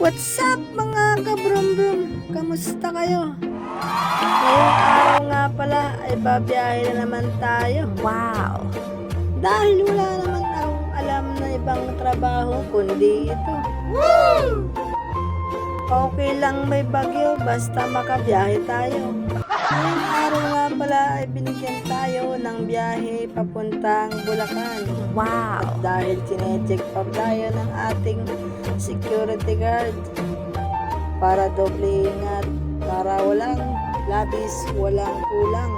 What's up mga kabrum-brum? Kamusta kayo? Ngayong araw nga pala ay babiyahe na naman tayo. Wow! Dahil wala naman akong alam na ibang trabaho kundi ito. Woo! Okay lang may bagyo basta makabiyahe tayo. Ngayong araw nga pala ay binigyan biyahe papuntang Bulacan. Wow! At dahil chinecheck pa tayo ng ating security guard para doble ingat, para walang labis, walang kulang.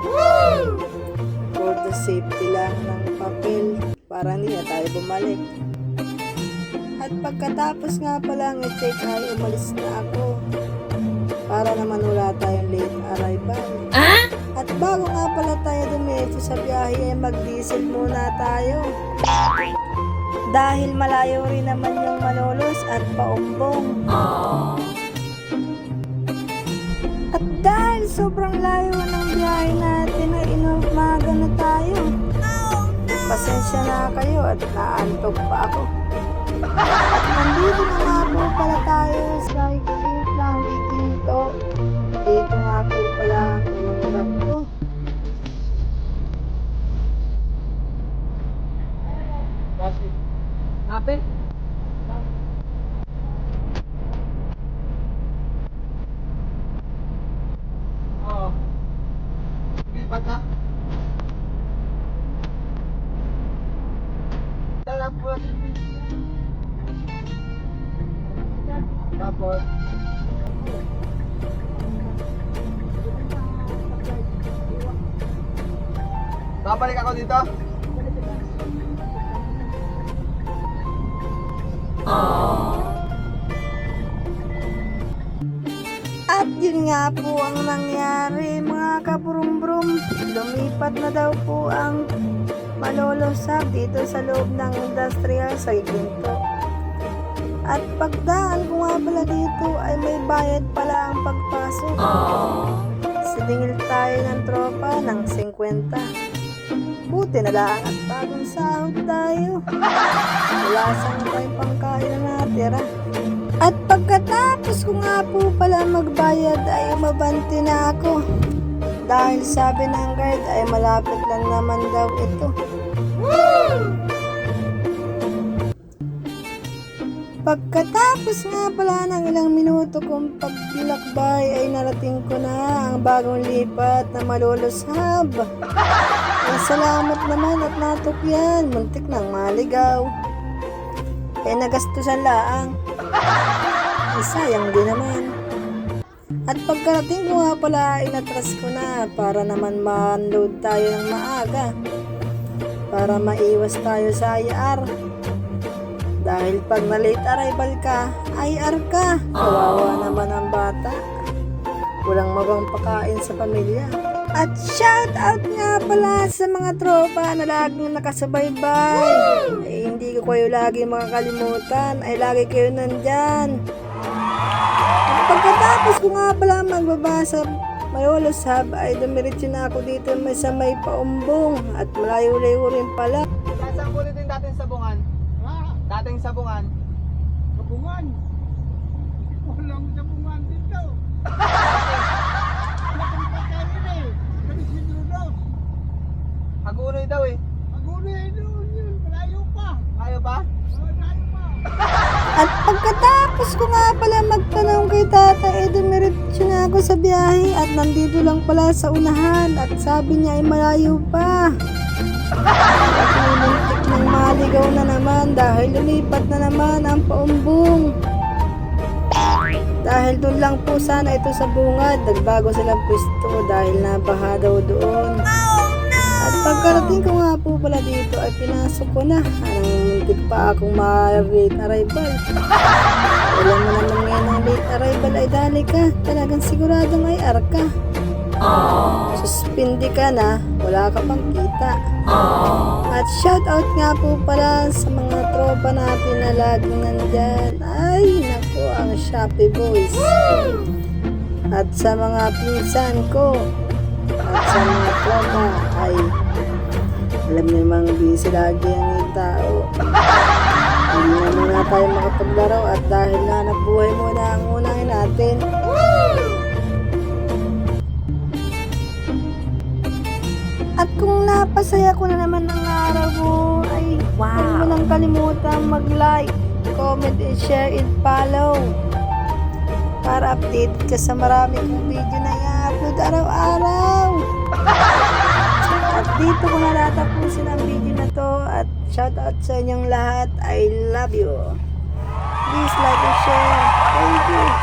For the safety lang ng papel para hindi na tayo bumalik. At pagkatapos nga palang i-check ay umalis na ako para naman wala tayong late arrival. At bago nga pala tayo dumiretso sa biyahe ay mag-diesel muna tayo. Dahil malayo rin naman yung Malolos at Paumbong. At dahil sobrang layo ng biyahe natin ay inumaga na tayo. Pasensya na kayo at naantok pa ako. At nandito na nga po pala tayo sa Ape? Oo. Lipat na? Tala po. Tapos. Babalik ako dito? At yun nga po ang nangyari mga kaburum-brum. Lumipat na daw po ang malolosab dito sa loob ng industrial sa Ginto. At pagdaan ko nga pala dito ay may bayad pala ang pagpasok. Siningil tayo ng tropa ng 50. Buti na lang at bagong sahod tayo. Wala sang tayong pangkain na natira. At pagkatapos ko nga po pala magbayad ay umabante na ako. Dahil sabi ng guard ay malapit lang naman daw ito. Pagkatapos nga pala ng ilang minuto kong pagbilakbay ay narating ko na ang bagong lipat na malolos hub. Ay salamat naman at natukyan, muntik nang maligaw. Kaya nagastusan laang. Ay, sayang din naman. At pagkarating ko nga pala, inatras ko na para naman ma-unload tayo ng maaga. Para maiwas tayo sa IR. Dahil pag na-late arrival ka, IR ka. Kawawa naman ang bata. Walang mabang pakain sa pamilya. At shout out nga pala sa mga tropa na laging nakasubaybay. Ay, hindi ko kayo lagi makakalimutan. Ay, lagi kayo nandyan. At pagkatapos ko nga pala magbabasa Mayolo Hub ay dumiretso na ako dito may sa may paumbong at malayo-layo rin pala. Saan po dito yung dating sabungan? Ha? Dating sabungan? Sabungan? Walang sabungan dito. Hagunoy daw eh. Hagunoy doon yun. Malayo pa. Malayo pa? Malayo pa. At pagkatapos ko nga pala magtanong kay tata, eh dumiretso na ako sa biyahe at nandito lang pala sa unahan at sabi niya ay malayo pa. At muntik ng maligaw na naman dahil lumipat na naman ang paumbong. Dahil doon lang po sana ito sa bungad, nagbago silang pwesto dahil nabaha daw doon. At pagkarating ko nga po pala dito ay pinasok ko na. Anong muntik pa akong ma-late arrival. Alam mo naman ngayon ang late arrival ay dali ka. Talagang siguradong ay arka. Suspindi ka na, wala ka pang kita. At shout out nga po pala sa mga tropa natin na laging nandyan. Ay, naku, ang Shopee Boys. At sa mga pinsan ko. At sa mga tropa ay alam niyo namang busy lagi ang tao. Hindi na muna tayo makapaglaro at dahil na nabuhay muna ang unahin natin. At kung napasaya ko na naman ang araw mo, ay huwag mo nang kalimutan mag-like, comment, and share, and follow. Para update ka sa marami kong video na i-upload araw-araw. Dito ko na natapusin ang video na to at shoutout sa inyong lahat. I love you. Please like and share. Thank you.